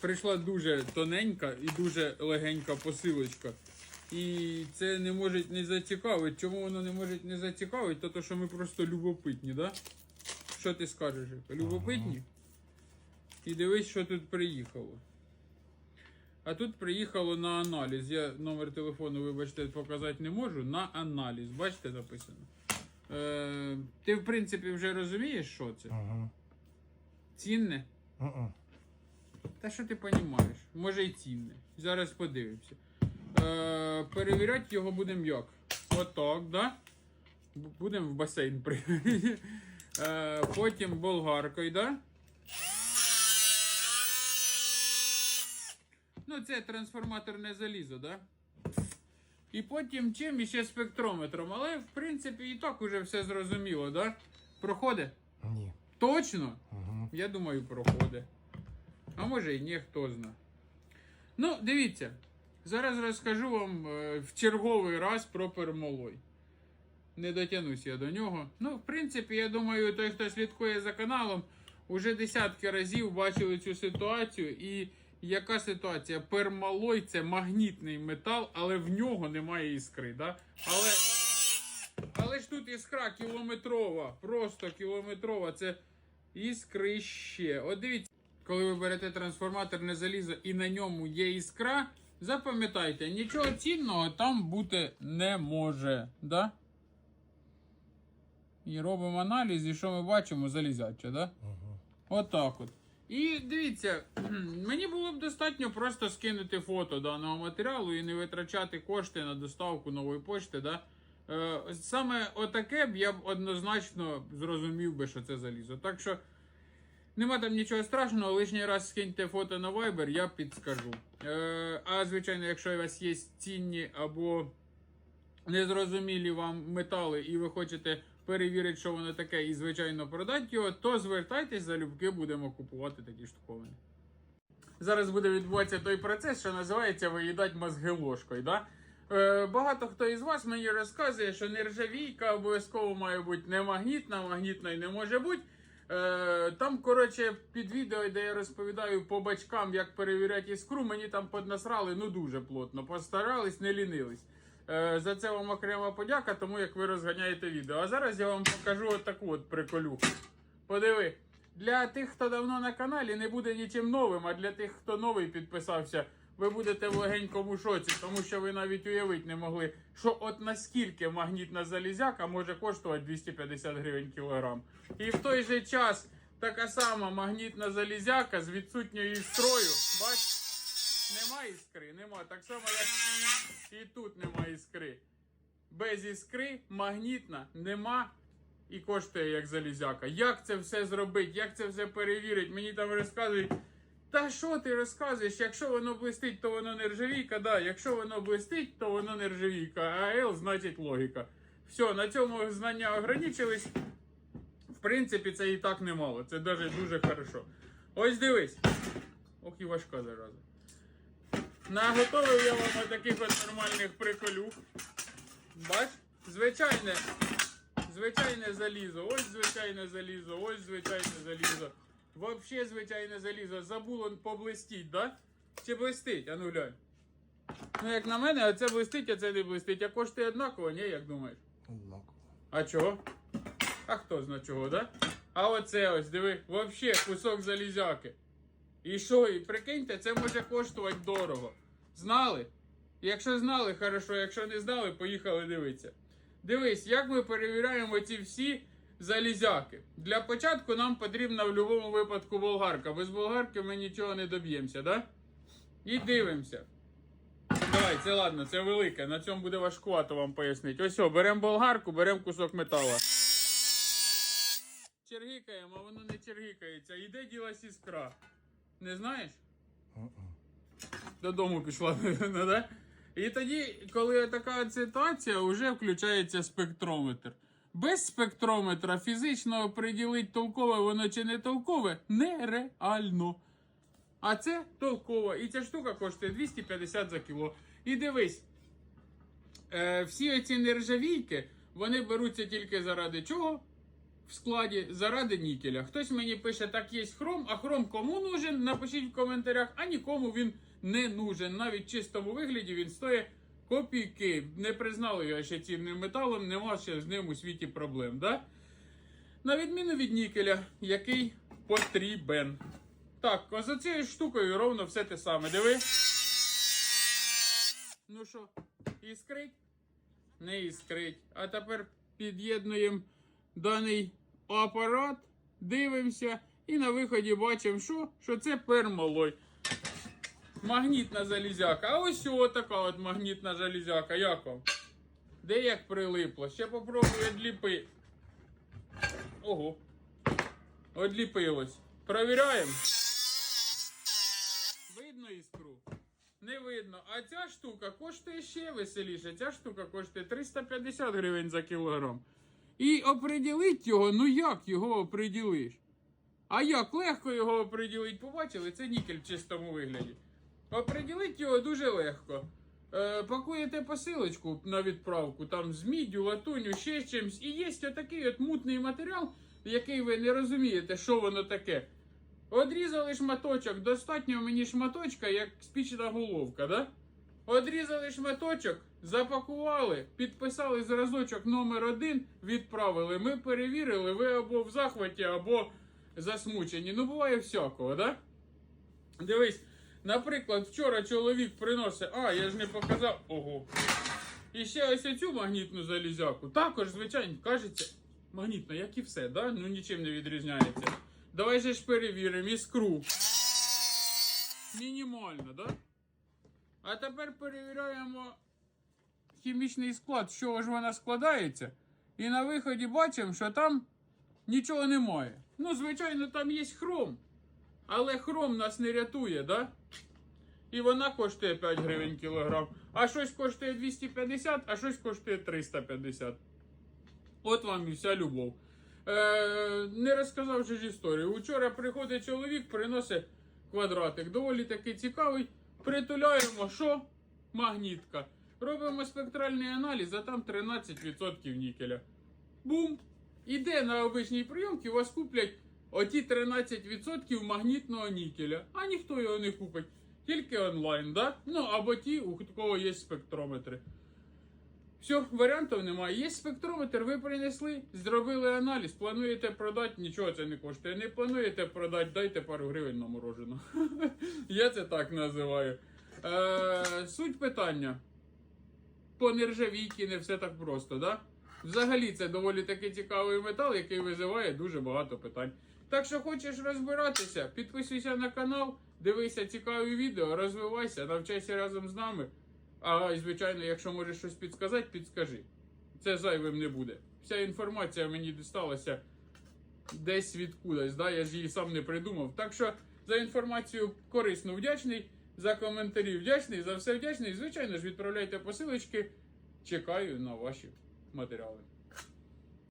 прийшла дуже тоненька і дуже легенька посилочка. І це не може не зацікавити. Чому воно не може не зацікавити? То, то що ми просто любопитні, да? Що ти скажеш? Любопитні? І дивись, що тут приїхало. А тут приїхало на аналіз. Я номер телефону, вибачте, показати не можу. На аналіз. Бачите, написано. Е, ти, в принципі, вже розумієш, що це? Ага. Цінне? Мгм. Та що ти розумієш? Може і цінне. Зараз подивимося. Е, перевіряти його будемо як? Отак, да? Будемо в басейн. Е, потім болгаркою, да? Ну, це трансформаторне залізо, да? І потім чим іще спектрометром. Але, в принципі, і так уже все зрозуміло, да? Проходить? Ні. Точно? Угу. Я думаю, проходить. А може і ні, хто зна. Ну, дивіться. Зараз розкажу вам е, в черговий раз про пермолой. Не дотягнусь я до нього. Ну, в принципі, я думаю, той, хто слідкує за каналом, уже десятки разів бачили цю ситуацію. І яка ситуація? Пермалой це магнітний метал, але в нього немає іскри. Да? Але, але ж тут іскра кілометрова, просто кілометрова. Це іскрище. От дивіться, коли ви берете трансформаторне залізо і на ньому є іскра, запам'ятайте, нічого цінного там бути не може. Да? І робимо аналіз, і що ми бачимо? Залізяче, да? Угу. Отак от. І дивіться, мені було б достатньо просто скинути фото даного матеріалу і не витрачати кошти на доставку нової почти. Да? Е, саме отаке б я б однозначно зрозумів би, що це залізо. Так що нема там нічого страшного, лишній раз скиньте фото на Viber, я підскажу. Е, а звичайно, якщо у вас є цінні або незрозумілі вам метали, і ви хочете перевірити, що воно таке, і звичайно продати його, то звертайтесь залюбки, будемо купувати такі штуковини. Зараз буде відбуватися той процес, що називається виїдати мозги ложкою. Да? Е, багато хто із вас мені розказує, що нержавійка обов'язково має бути не магнітна, магнітної не може бути. Е, там, коротше, під відео, де я розповідаю по бачкам, як перевіряти іскру, мені там поднасрали ну дуже плотно. Постарались, не лінились. Е, за це вам окрема подяка, тому як ви розганяєте відео. А зараз я вам покажу от таку от приколюху. Подиви. Для тих, хто давно на каналі, не буде нічим новим, а для тих, хто новий підписався, ви будете в легенькому шоці, тому що ви навіть уявити не могли, що от наскільки магнітна залізяка може коштувати 250 гривень кілограм. І в той же час така сама магнітна залізяка з відсутньою іскрою. Бач, нема іскри, нема. Так само, як і тут нема іскри. Без іскри магнітна нема і коштує як залізяка. Як це все зробити? Як це все перевірити? Мені там розказують. Та що ти розказуєш? Якщо воно блистить, то воно нержавійка. Да, якщо воно блистить, то воно нержавійка. А L значить логіка. Все, на цьому знання ограничились. В принципі, це і так немало. Це навіть дуже хорошо. Ось дивись. Ох і важка зараза. Наготовив я вам таких от нормальних приколюх. Бач? Звичайне. Звичайне залізо. Ось звичайне залізо, ось звичайне залізо. Вообще звичайне залізо. Забуло поблистіть, да? Чи блистить? А ну глянь. Ну, як на мене, оце блистить, а це не блистить. А коштує однаково, ні, як думаєш? Однаково. А чого? А хто зна чого, да? А оце ось, диви, вообще кусок залізяки. І що, і прикиньте, це може коштувати дорого. Знали? Якщо знали, хорошо, якщо не знали, поїхали дивитися. Дивись, як ми перевіряємо ці всі залізяки. Для початку нам потрібна в будь-якому випадку болгарка. Без болгарки ми нічого не доб'ємося, да? І дивимося. Давай, це ладно, це велике. На цьому буде важкувато вам пояснити. Ось, о, беремо болгарку, беремо кусок металу. Чергікаємо, а воно не чергікається. Іде ділась іскра. Не знаєш? Додому пішла, да? І тоді, коли така ситуація, вже включається спектрометр. Без спектрометра фізично приділити толкове воно чи не толкове нереально. А це толково. І ця штука коштує 250 за кіло. І дивись, е, всі оці нержавійки, вони беруться тільки заради чого? в складі заради нікеля. Хтось мені пише, так є хром, а хром кому нужен? Напишіть в коментарях, а нікому він не нужен. Навіть в чистому вигляді він стоїть копійки. Не признали його ще цінним металом, нема ще з ним у світі проблем. Да? На відміну від нікеля, який потрібен. Так, а за цією штукою ровно все те саме. Диви. Ну що, іскрить? Не іскрить. А тепер під'єднуємо даний апарат, дивимося і на виході бачимо, що, що це пермалой. Магнітна залізяка. А ось така от магнітна залізяка. Як вам? Де як прилипло? Ще попробую відліпи. Ого. Одліпилось. Провіряємо. Видно іскру? Не видно. А ця штука коштує ще веселіше. Ця штука коштує 350 гривень за кілограм. І оприділить його, ну як його оприділиш? А як легко його оприділить, побачили? Це нікель в чистому вигляді. Оприділить його дуже легко. Е, пакуєте посилочку на відправку, там з міддю, латуню, ще чимось. І є отакий от мутний матеріал, який ви не розумієте, що воно таке. Одрізали шматочок, достатньо мені шматочка, як спічна головка, да? Одрізали шматочок, запакували, підписали зразочок номер один, відправили. Ми перевірили, ви або в захваті, або засмучені. Ну, буває всякого, да? Дивись, наприклад, вчора чоловік приносить. А, я ж не показав. Ого. І ще ось оцю магнітну залізяку. Також, звичайно, кажеться, магнітна, як і все, да? Ну нічим не відрізняється. Давай же ж перевіримо іскру. Мінімально, да? А тепер перевіряємо хімічний склад, з чого ж вона складається. І на виході бачимо, що там нічого немає. Ну, звичайно, там є хром. Але хром нас не рятує, да? І вона коштує 5 гривень кілограм. А щось коштує 250, а щось коштує 350. От вам і вся любов. Е, не розказав же ж історію. Учора приходить чоловік, приносить квадратик. Доволі таки цікавий. Притуляємо, що? Магнітка. Робимо спектральний аналіз, а там 13% нікеля. Бум! Іде на обичній прийомці, вас куплять оті 13% магнітного нікеля. А ніхто його не купить. Тільки онлайн, да? Ну або ті, у кого є спектрометри. Все, варіантів немає. Є спектрометр, ви принесли, зробили аналіз, плануєте продати, нічого це не коштує. Не плануєте продати, дайте пару гривень на морожену. Я це так називаю. Е, суть питання. По нержавійки не все так просто, да? Взагалі, це доволі таки цікавий метал, який визиває дуже багато питань. Так що хочеш розбиратися, підписуйся на канал, дивися цікаві відео, розвивайся, навчайся разом з нами. А звичайно, якщо можеш щось підсказати, підскажи. Це зайвим не буде. Вся інформація мені дісталася десь відкудись, да? я ж її сам не придумав. Так що за інформацію корисно вдячний, за коментарі вдячний, за все вдячний. Звичайно ж, відправляйте посилочки. Чекаю на ваші матеріали.